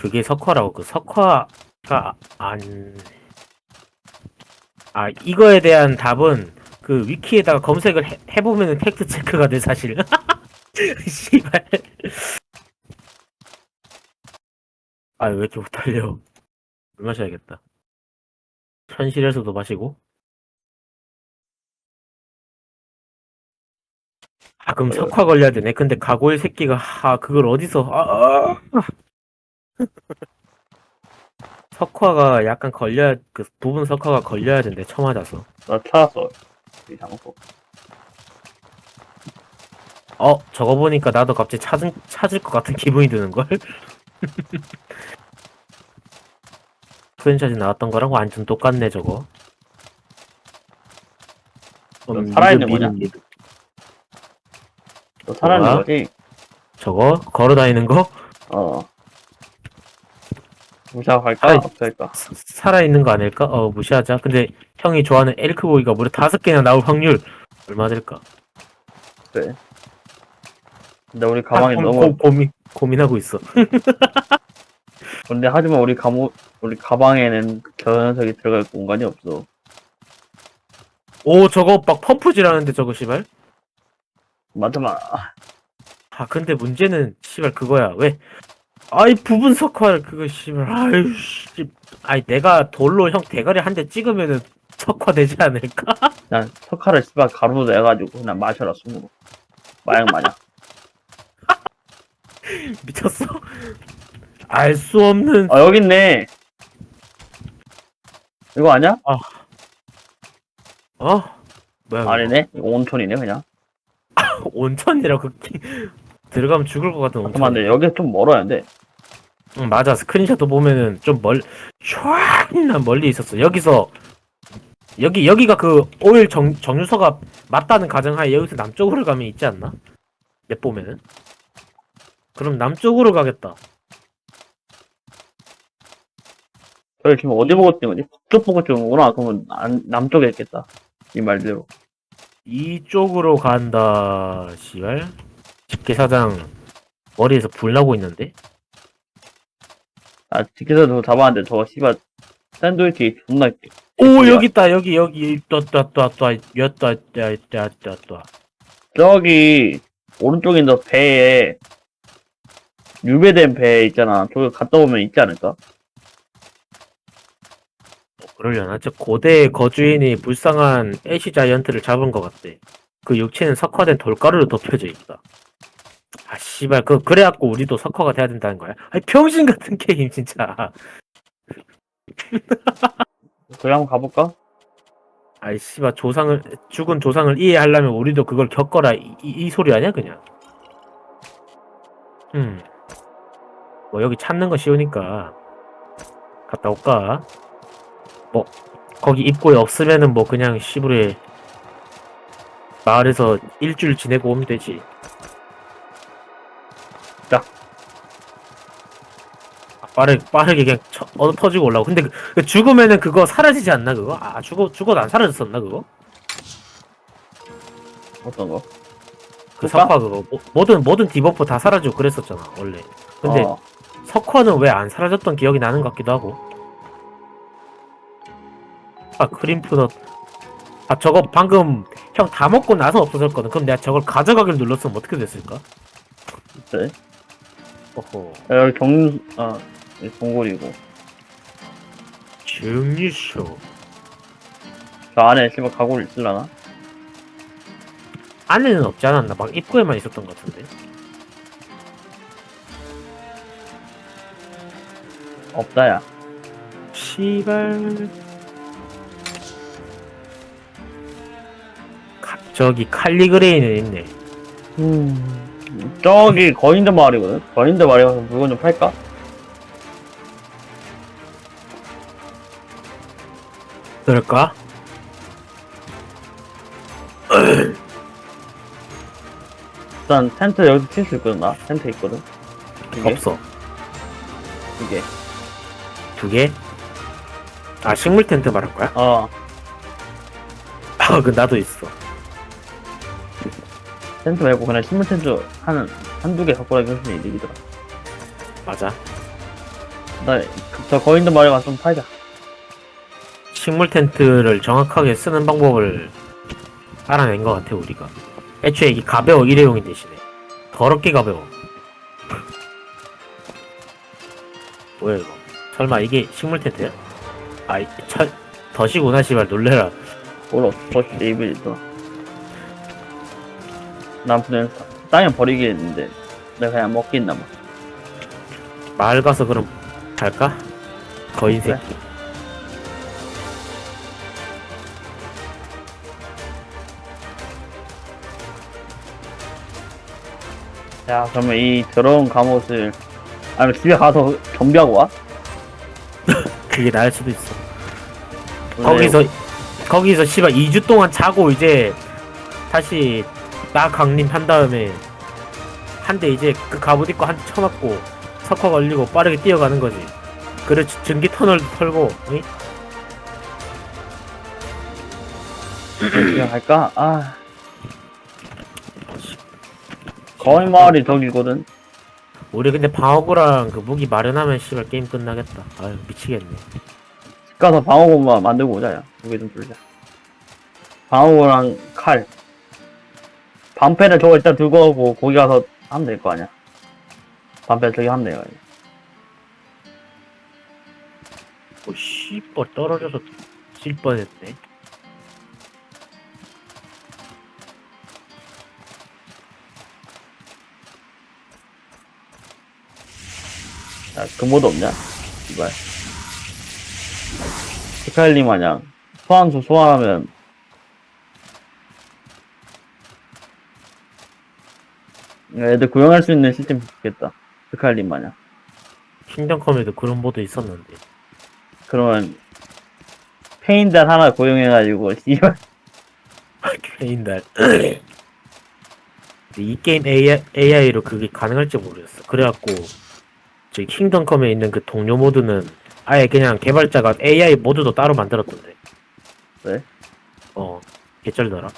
그게 석화라고 그 석화가 안. 아 이거에 대한 답은 그 위키에다가 검색을 해, 해보면은 팩트 체크가 돼 사실. 씨발. 아왜 이렇게 못 달려? 물 마셔야겠다. 현실에서도 마시고. 아 그럼 석화 걸려야 되네. 근데 가고일 새끼가 아 그걸 어디서 아, 아. 석화가 약간 걸려야 그 부분 석화가 걸려야 된대 처 맞아서. 나 찾았어. 이 장소. 어 저거 보니까 나도 갑자기 찾은 찾을 것 같은 기분이 드는 걸. 프랜차이즈 나왔던 거랑 완전 똑같네 저거. 그럼 살아있는 믿음, 거냐? 너 살아있는 뭐야? 거지? 저거 걸어 다니는 거 어. 무시할까? 아이. 사- 살아있는 거 아닐까? 어 무시하자. 근데 형이 좋아하는 엘크보이가 무려 다섯 개나 나올 확률 얼마 될까? 그래. 근데 우리 가방이 고, 너무 고, 고민 고민하고 있어. 근데 하지만 우리 가모 우리 가방에는 저 녀석이 들어갈 공간이 없어. 오 저거 막 펌프질하는데 저거 씨발. 맞지마. 아 근데 문제는 씨발 그거야 왜 아이 부분 석화 그거 씨발 아유 씨 아이 내가 돌로 형 대가리 한 대 찍으면은 석화 되지 않을까 난 석화를 씨발 가루로 내가지고 그냥 마셔라 숨으로. 마약 마냥. 미쳤어 알 수 없는 아 여기 있네. 이거 아니야? 어 뭐야 이거? 아니네. 이거 온천이네 그냥. 온천이라고 키- 들어가면 죽을 것 같은 온천 잠깐만, 근데 여기 좀 멀어야 돼. 응 맞아 스크린샷도 보면은 좀 멀 촤나 멀리 있었어 여기서 여기 여기가 그 오일 정, 정유서가 맞다는 가정하에 여기서 남쪽으로 가면 있지 않나? 맵 보면은 그럼 남쪽으로 가겠다 저기 지금 어디 보고 찍는 거지? 북쪽 보고 찍는구나. 그러면 안, 남쪽에 있겠다. 이 말대로. 이쪽으로 간다 씨발 집게사장 머리에서 불 나고 있는데 아, 디켓에서 잡았는데 저거 씨발 샌드위치 존나 오? 여기 있다 여기 여기 또또또또 여따 야야야따 저기 오른쪽에 있는 배에 유배된 배 있잖아. 저기 갔다 오면 있지 않을까? 그러려나? 저 고대의 거주인이 불쌍한 애쉬 자이언트를 잡은 것 같대. 그 육체는 석화된 돌가루로 덮여져 있다. 아, 씨발, 그, 그래갖고 우리도 석화가 돼야 된다는 거야? 아이, 병신 같은 게임, 진짜. 그래 한번 가볼까? 아이, 씨발, 조상을, 죽은 조상을 이해하려면 우리도 그걸 겪어라. 이, 이, 이 소리 아니야, 그냥? 음. 뭐, 여기 찾는 거 쉬우니까. 갔다 올까? 뭐, 거기 입구에 없으면은 뭐, 그냥 시부레 마을에서 일주일 지내고 오면 되지. 빠르, 빠르게 그냥 쳐, 얻어 터지고 올라고. 근데 그, 그 죽으면은 그거 사라지지 않나, 그거? 아, 죽어, 죽어도 안 사라졌었나, 그거? 어떤 거? 그? 석화 그거 모- 모든 모든 디버프 다 사라지고 그랬었잖아 원래 근데 어, 석화는 왜 안 사라졌던 기억이 나는 것 같기도 하고 아 크림푸넛 아 저거 방금 형 다 먹고 나서 없어졌거든 그럼 내가 저걸 가져가기를 눌렀으면 어떻게 됐을까 그래. 어허 야, 여기 경, 아, 동굴이고. 증류쇼 저 안에 씨발 가구를 있을라나? 안에는 없지 않았나 막 입구에만 있었던 것 같은데 없다, 야. 시발 가- 저기 칼리그레이는 있네 음. 저기 거인들 마을이거든? 거인들 마을에 가서 물건 좀 팔까? 그럴까? 일단 텐트 여기서 칠 수 있거든, 나. 텐트 있거든? 이게? 없어 이게. 두 개? 아 식물 텐트 말할 거야? 어. 아 그 나도 있어 텐트 말고 그냥 식물 텐트 한, 한두 개 갖고 게 훨씬 이득이더라. 맞아 나저 거인도 마을 가서 좀 팔자. 식물 텐트를 정확하게 쓰는 방법을 알아낸 것 같아 우리가. 애초에 이게 가벼워 일회용인 대신에. 더럽게 가벼워. 뭐야 이거? 설마 이게 식물 텐트야? 아이 철 덫이구나 씨발. 놀래라. 몰라, 더 입을 있어. 난 그냥 땅에 버리겠는데. 내가 그냥 먹겠나 봐. 마을 가서 그럼 갈까? 거인 새끼 야, 그러면 이 더러운 갑옷을 아니 집에 가서 정비하고 와? 그게 나을 수도 있어 거기서 거기서 씨발 2주 동안 자고 이제 다시 나 강림 한 다음에 한 대 이제 그 갑옷 입고 한 대 쳐맞고 석화 걸리고 빠르게 뛰어가는 거지. 그래 전기 터널 털고 어이? 그냥 갈까? 아. 거인 마을이 저기거든. 우리 근데 방어구랑 그 무기 마련하면 씨발 게임 끝나겠다. 아유 미치겠네. 집 가서 방어구만 만들고 오자, 야. 무게 좀 줄자. 방어구랑 칼. 방패를 저거 일단 들고 오고, 거기 가서 하면 될 거 아니야. 방패 저기 하면 돼요. 오 씨발 떨어져서 질 뻔했네. 야, 근모도 없냐? 이발. 스카일리 마냥 소환수 소환하면 애들 구형할 수 있는 시스템 좋겠다. 스카일리 마냥. 킹덤컴에도 그런 모드 있었는데. 그러면 페인달 하나 고용해가지고 씨발 페인달. 이 게임 AI, AI로 그게 가능할지 모르겠어. 그래갖고 저기 킹덤컴에 있는 그 동료 모드는 아예 그냥 개발자가 AI 모드도 따로 만들었던데. 왜? 어, 개쩔더라.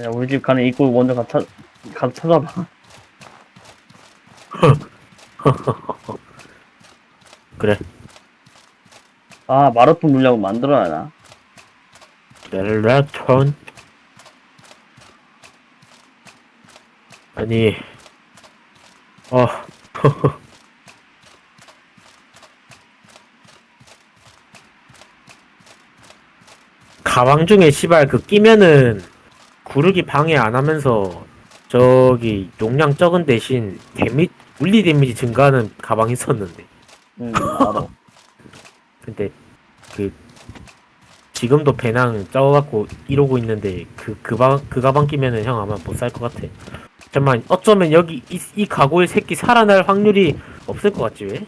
야, 우리 집 가는 입구 먼저 가, 찾, 가서 찾아봐. 그래. 아 마라톤 물량을 만들어야 하나? 멜라톤. 아니, 어, 가방 중에 시발 그 끼면은 구르기 방해 안 하면서 저기 용량 적은 대신 데미 물리 데미지 증가하는 가방 있었는데 응 알아. 근데 그 지금도 배낭 적어갖고 이러고 있는데 그 그 방 그 가방 끼면은 형 아마 못 살 것 같아. 잠만 어쩌면 여기 이, 이 가고의 새끼 살아날 확률이 없을 것 같지 왜?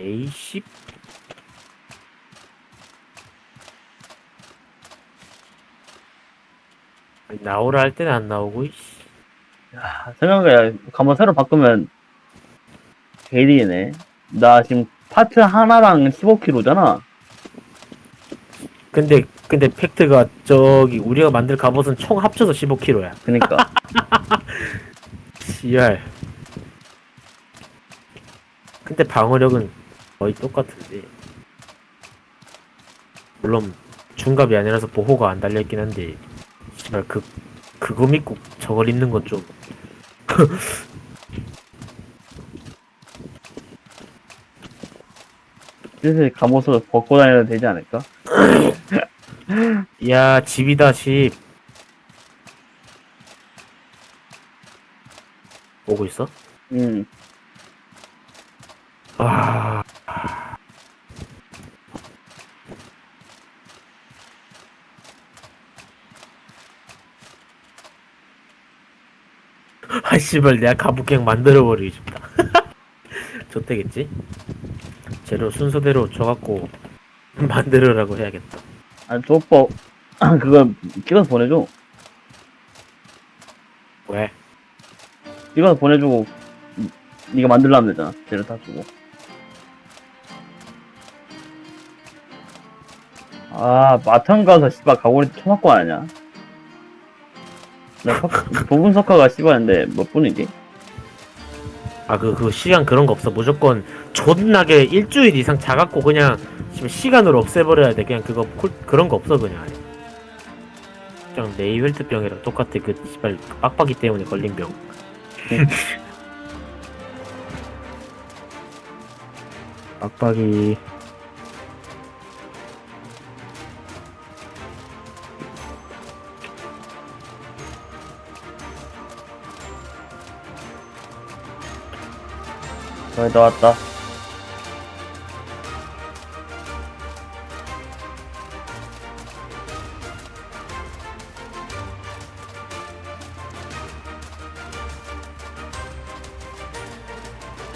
에이씨 나오라 할 때는 안 나오고 이씨. 아, 생각해 가만 새로 바꾸면 게리네. 나 지금 파트 하나랑 15kg잖아. 근데 근데 팩트가 저기 우리가 만들 갑옷은 총 합쳐서 15kg야. 그니까 CR. 근데 방어력은 거의 똑같은데. 물론 중갑이 아니라서 보호가 안 달려 있긴 한데, 씨발 그 그거 믿고 저걸 입는 건 좀. 슬슬 갑옷을 벗고 다녀도 되지 않을까? 야 집이다 집. 오고 있어? 응. 아. 아 씨발 내가 가부갱 만들어버리고 싶다 좋대겠지? 재료 순서대로 줘갖고 만들으라고 해야겠다 아니 저 오빠 그거 찍어서 보내줘. 왜? 찍어서 보내주고 네가 만들라면 되잖아. 재료 다 주고. 아 마탕 가서 씨발 가오리 쳐맞고 안 하냐? 나 부분 석화가 씹었는데 몇 분이지? 아 그 그 시간 그런 거 없어. 무조건 존나게 일주일 이상 자갖고 그냥 지금 시간으로 없애버려야 돼. 그냥 그거 콜- 그런 거 없어 그냥. 그냥 네이웰트병이랑 똑같아. 그 씨발 빡빡이 때문에 걸린 병. 빡빡이 거의 다 왔다.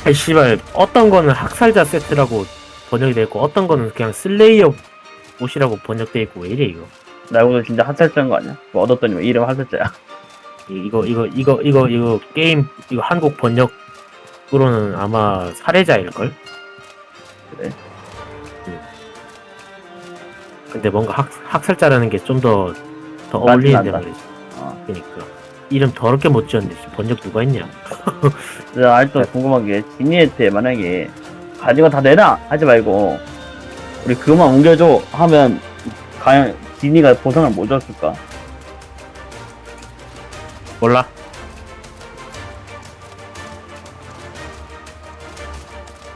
아이 씨발 어떤 거는 학살자 세트라고 번역이 돼 있고 어떤 거는 그냥 슬레이어 옷이라고 번역돼 있고 왜 이래 이거 나 이거 진짜 핫살자인 거 아니야? 뭐 얻었더니 왜 이름 핫살자야? 이- 이거 이거 이거 이거 이거 게임 이거 한국 번역으 로는 아마 살해자일걸? 그래? 응. 근데 뭔가 학, 학살자라는 게 좀 더 더 어울리는데. 말이지 어. 그니까 이름 더럽게 못 지었는데 지금 번역 누가 했냐 내가 아직도 궁금한 게 지니한테 만약에 가진 거다 내놔 하지 말고 우리 그만 옮겨줘 하면 과연 지니가 보상을 뭐 줬을까? 몰라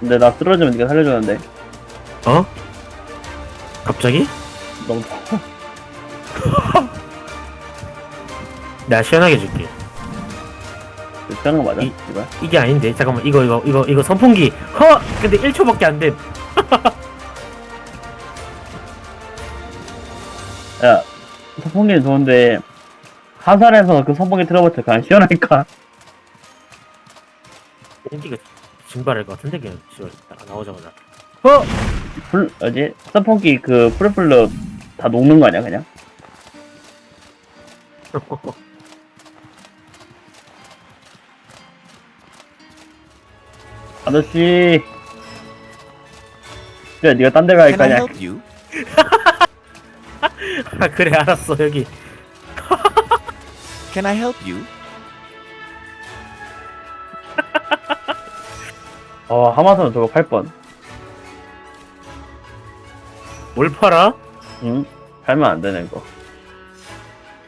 근데 나 쓰러지면 네가 살려줬는데 어? 갑자기? 너무 내가 시원하게 줄게 편한 거 맞아? 이- 이거? 이게 아닌데 잠깐만 이거 이거 이거 이거 선풍기 허 근데 1초밖에 안 돼 야 선풍기는 좋은데 화살에서 그 선풍기 틀어봤자 그냥 시원할까? 공기가 증발할 것 같은데 그냥 지금 나오자마자 어? 불 뭐지? 선풍기 그 풀풀로 다 녹는 거 아니야 그냥? 아저씨 그래 네가 딴 데 갈 Can 거 I help you? 아 그래 알았어 여기 Can I help you? 어 하마터는 저거 팔뻔 뭘 팔아? 응? 팔면 안 되는 거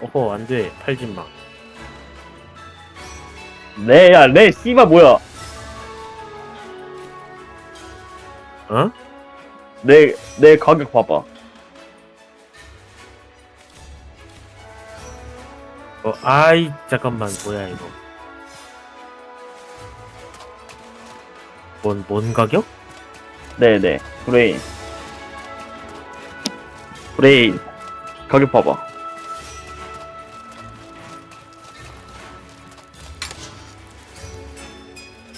어허 안돼 팔지마 네, 야, 네, 씨발, 뭐야. 어? 내, 내 가격 봐봐. 어 아이 잠깐만 뭐야 이거 뭔, 뭔 가격? 네네, 브레인. 브레인. 가격 봐봐.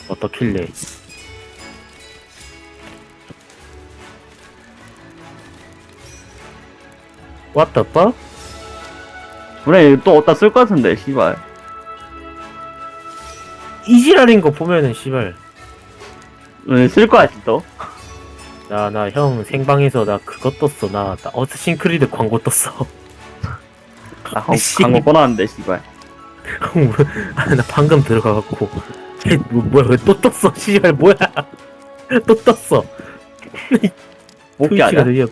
어떻길래 What the fuck? 브레인 또 어디다 쓸 것 같은데, 씨발. 이지랄인 거 보면은 씨발 응, 쓸 거야, 또. 나나 형 생방에서 나 그거 떴어 나, 나 어스신 크리드 광고 떴어 나 강, 씨. 광고 꺼놨는데, 씨발. 아, 나 방금 들어가갖고 걔 뭐, 뭐야 왜 또 떴어 씨발 뭐야 또 떴어 트위치가 아니야? 드디어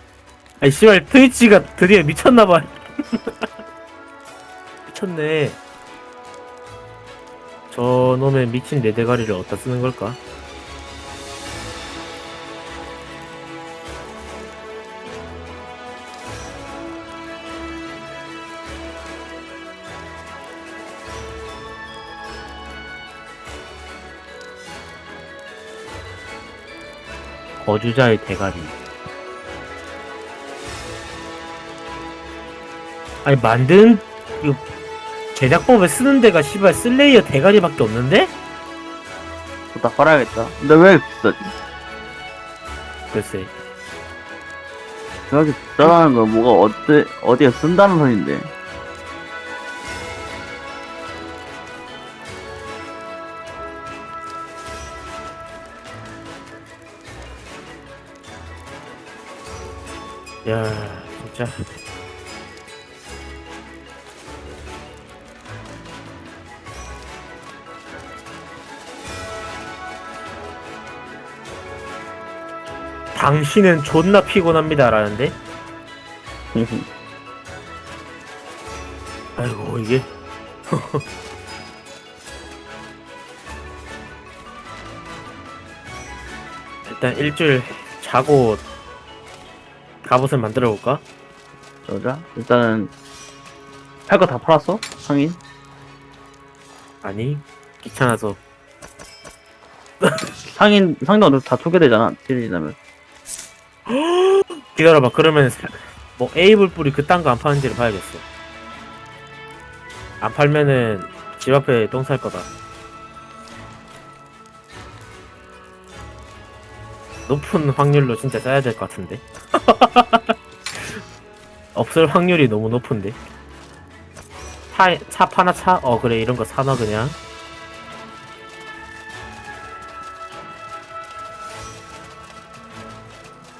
아니 씨발 트위치가 드디어 미쳤나봐 미쳤네 저 놈의 미친 내 대가리를 어디다 쓰는 걸까? 거주자의 대가리 아니 만든 이 제작법에 쓰는 데가 씨발 슬레이어 대가리밖에 없는데? 다 팔아야겠다. 근데 왜 비싸지? 글쎄 그렇게 비싸다는 건 뭐가 어디, 어디에 쓴다는 소린데. 야 진짜. 당신은 존나 피곤합니다라는데? 아이고 이게. 일단 일주일 자고 갑옷을 만들어 볼까? 저자 일단은 팔 거 다 팔았어? 상인? 아니 귀찮아서 상인 상인도 다 초기되잖아 시리즈 나면 기다려봐 그러면 사- 뭐 에이블 뿌리 그딴 거 안 파는지를 봐야겠어 안 팔면은 집 앞에 똥 살 거다 높은 확률로 진짜 싸야 될 것 같은데 없을 확률이 너무 높은데 차, 차 파나 차? 어 그래 이런 거 사놔 그냥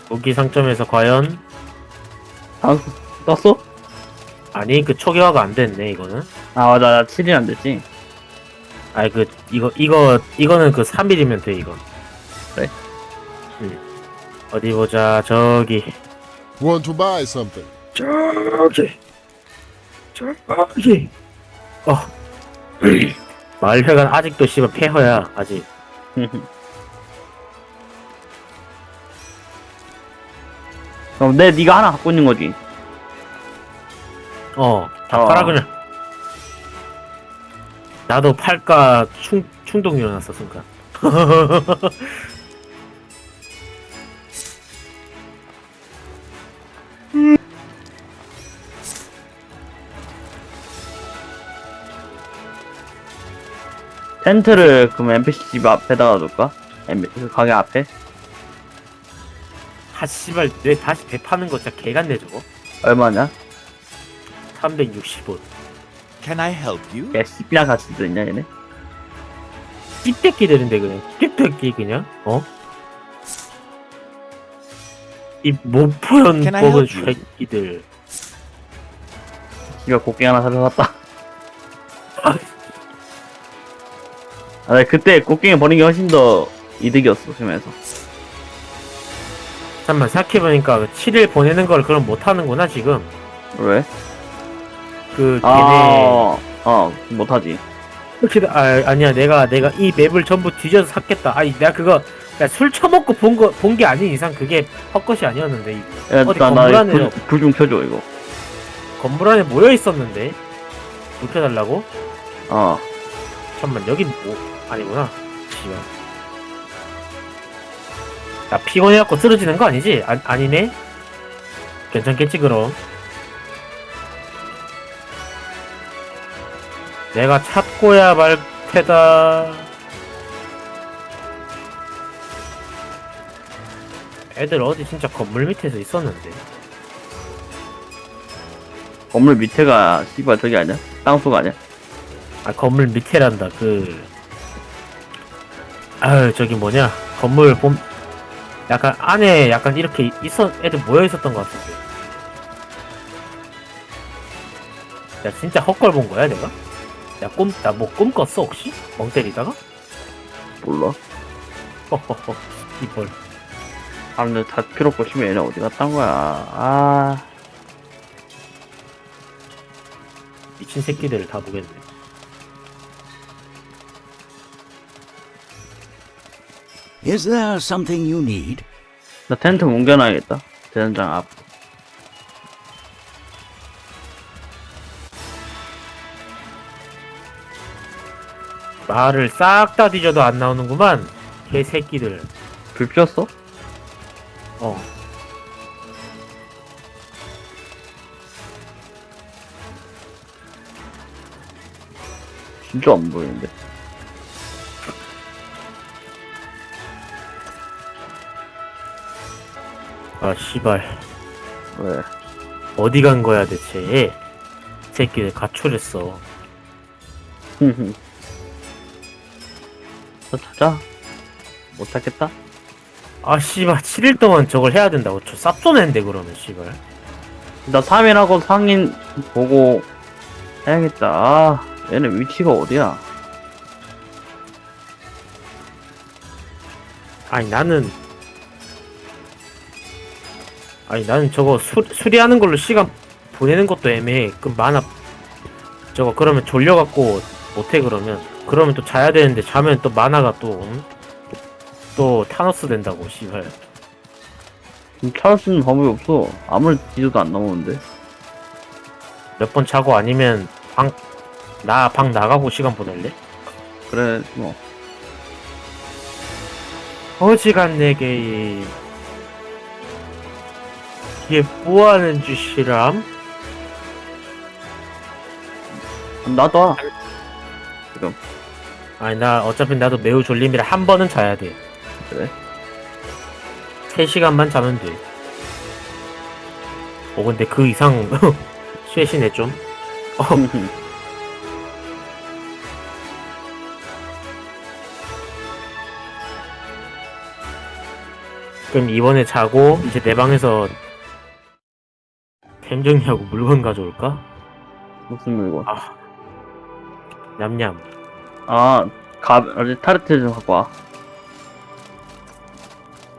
무기 상점에서 과연 아 떴어? 아니 그 초기화가 안 됐네 이거는 아 맞아 나 7일 안 됐지 아니 그 이거 이거 이거는 그 3일이면 돼? 응 어디 보자 저기. Want to buy something? 저기. 저기. 어. 마을회관 아직도 씨발 폐허야 아직. 그럼 내 네가 하나 갖고 있는 거지? 어다 어. 팔아 그냥. 나도 팔까 충 충동 일어났어 순간 텐트를 그럼 NPC 집 앞에다가 놓을까? NP 그 가게 앞에? 하 씨발 내 다시 배 파는 거 진짜 개간네 저거 얼마냐? 360원 Can I help you? 야 씨비랑 같이 들었냐 얘네? 씹새끼들인데 그냥 씹새끼 그냥 어? 이 Can I 먹은 help you? 새끼들 씨가 곡괭이 하나 사서 샀다 아, 나 그때 곡괭이 버린 게 훨씬 더 이득이었어 심해서 잠깐만 생각해보니까 7일 보내는 걸 그럼 못하는구나 지금 왜? 그 걔네 아, 어, 못하지. 그렇게 아 아니야 내가 내가 이 맵을 전부 뒤져서 샀겠다 아니 내가 그거 그러니까 술 처먹고 본 거 본 게 아닌 이상 그게 헛것이 아니었는데 이 야, 어디 나, 건물 안에요? 불, 불좀 켜줘, 이거. 건물 안에 모여 있었는데 눕혀달라고? 어. 잠깐만 여긴 뭐 아니구나 씨발 나 피곤해갖고 쓰러지는 거 아니지? 아, 아니네? 괜찮겠지 그럼 내가 찾고야 말 테다 애들 어디 진짜 건물 밑에서 있었는데 건물 밑에가, 씨발, 저기 아니야? 땅속 아니야? 아 건물 밑에란다 그 아유 저기 뭐냐 건물 봄 약간 안에 약간 이렇게 있어 애들 모여 있었던 것 같은데 야 진짜 헛걸 본 거야 내가? 야꿈나 뭐꿈 꿨어 혹시? 멍 때리다가? 몰라. 허허허 이벌 사람들 다 필요 없고, 심해, 얘네 어디 온 거야. 아, 미친 새끼들을 다 보겠네 Is there something you need? 나 텐트 옮겨놔야겠다. 대전장 앞. 말을 싹 다 뒤져도 안 나오는구만 개새끼들 불 피웠어? 어 진짜 안 보이는데. 아 씨발 왜? 어디 간 거야 대체 새끼들 가출했어 흠흠. 저 찾아? 못 찾겠다? 아 씨발 7일 동안 저걸 해야 된다고 저 쌉소낸데 그러면 씨발 나 3일하고 상인 보고 해야겠다. 아, 얘네 위치가 어디야? 아니 나는 아니 나는 저거 수, 수리하는 걸로 시간 보내는 것도 애매해 그 만화 저거 그러면 졸려갖고 못해 그러면 그러면 또 자야 되는데 자면 또 만화가 또 응? 또 타노스 된다고 씨발 찾을 수 있는 방법이 없어. 아무리 뒤져도 안 나오는데. 몇 번 자고 아니면 방 나 방 나가고 시간 보낼래? 그래, 뭐. 어지간 내 게임 이게 뭐하는 짓이람? 나도 아니 나 어차피 나도 매우 졸림이라 한 번은 자야 돼. 그래? 3시간만 자면 돼. 어, 근데 그 이상 쉐시네 좀. 어, 그럼 이번에 자고 이제 내 방에서 템 정리하고 물건 가져올까? 무슨 물건? 냠냠 아, 가, 어제 타르트 좀 갖고 와.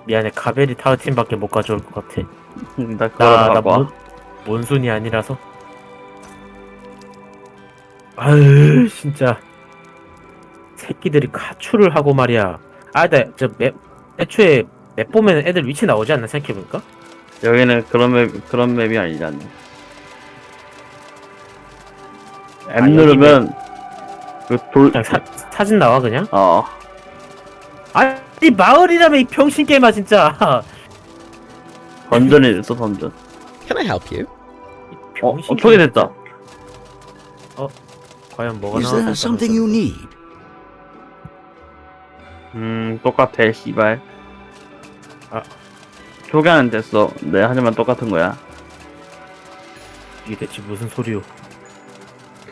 미안해 카베리 타우틴밖에 못 가져올 것 같아 나 그거 나, 나 갖고 와. 몬, 몬순이 아니라서 아유 진짜 새끼들이 가출을 하고 말이야 아 나 저 맵 애초에 맵 보면 애들 위치 나오지 않나 생각해보니까 여기는 그런 맵, 그런 맵이 아니잖아. M 아, 누르면, 그 돌, 그냥 사, 사진 나와 그냥 어, 아니 마을이라며 이 병신 게임아 진짜 던전이 됐어, 던전. Can I help you? 어, 병신 어, 초기됐다. 과연 뭐가 Is 나올까 there something you need? 음, 똑같아, 씨발. 아. 초기화는 됐어. 네, 하지만 똑같은 거야. 이게 대체 무슨 소리요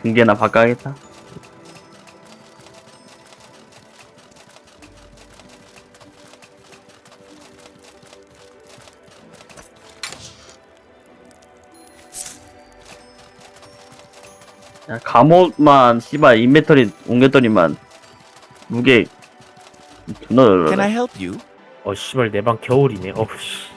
근계나 바꿔야겠다. 야, 갑옷만, 씨발, 인벤터리 옮겼더니만, 무게, 존나 Can I help you? 어 씨발 내 방 겨울이네 어씨